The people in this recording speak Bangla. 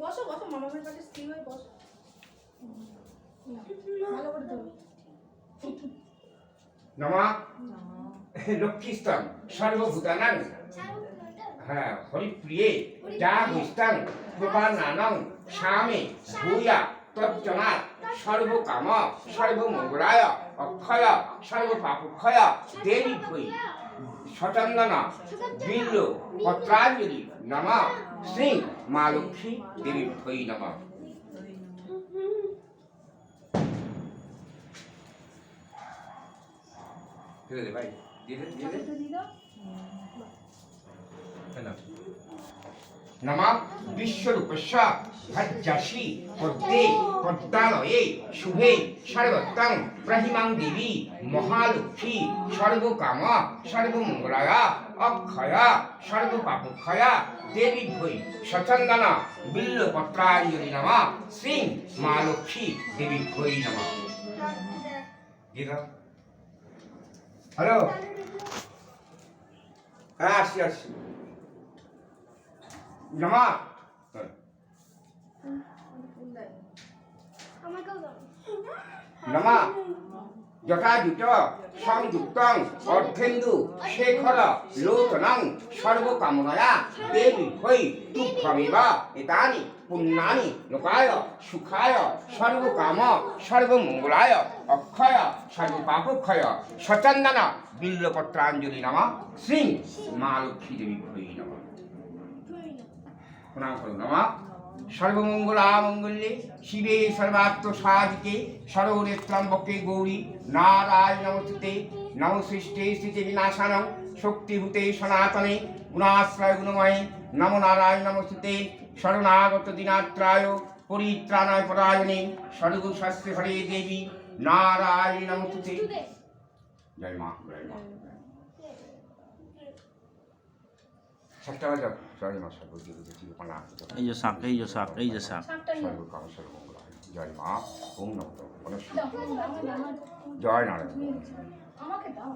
বসো বসো মামামের কাছে স্থির হয়ে বসো। ভালো করে ধরো। নমা? লক্ষ্মীস্তং সর্বভূতানাং। হ্যাঁ হরিপ্রিয়ে যা প্রপান্নানং স্বামে ভূয়া সর্বকাম সর্বমঙ্গলায় অক্ষয় সর্বপাপক্ষয় দেবী ভৈ সচন্দন বিল্ল পত্রাঞ্জলি নম শ্রী মা লক্ষ্মী দেবী ভৈ নম। ভাই দিয়ে দিয়ে নম বিশ্বরূপস্য ভজ্জাসি পদ্মে পদ্মালয়ে শুভে সর্বত্রং প্রহিমাং দেবী মহালক্ষ্মী সর্বকাম সর্বমঙ্গলায়া অক্ষয়া সর্বপাপক্ষয়া দেবী ভৈ সচন্দন বিল্লপত্রাঞ্জলি নম শ্রী মা লক্ষ্মী দেবী ভৈ নম। হ্যালো। হ্যাঁ আসছি। আসছি নমা নমা যথাযুত সংযুক্তং অর্ধেন্দু শেখর লোচনং সর্বকামনয়া দেবী ভৈ তুভ্যমেব এতানি পুণ্যানি লোকায় সুখায় সর্বকাম সর্বমঙ্গলায় অক্ষয় সর্বপাপক্ষয় সচন্দন বিল্লপত্রাঞ্জলি নমা শ্রী মা লক্ষ্মী দেবী নমঃ। প্রণাম করুন। নমা। সর্বমঙ্গলা মঙ্গলে শিবে সর্বাত্ম সাধিকে সর্বনেত্রাম্বকে গৌরী নারায়ণ নমস্তুতে। নমসৃষ্টে স্থিতি বিনাশানং শক্তিভূতে সনাতনে গুণাশ্রয় গুণময়ে নম নারায়ণ নমস্তুতে। শরণাগত দিনাত্রায় পরিত্রাণায় পরায়ণে সর্ব শাস্ত্রে হরে দেবী নারায়ণ নমস্তুতে। জয় মা জয় মা। বাজাও জয় মা সর্বদেবী প্রণাম এই যে শাক এই যে শাক এই যে শাক জয় মা ওম নমঃ দাও, দাও। জয় নারায়ণ আমাকে দাও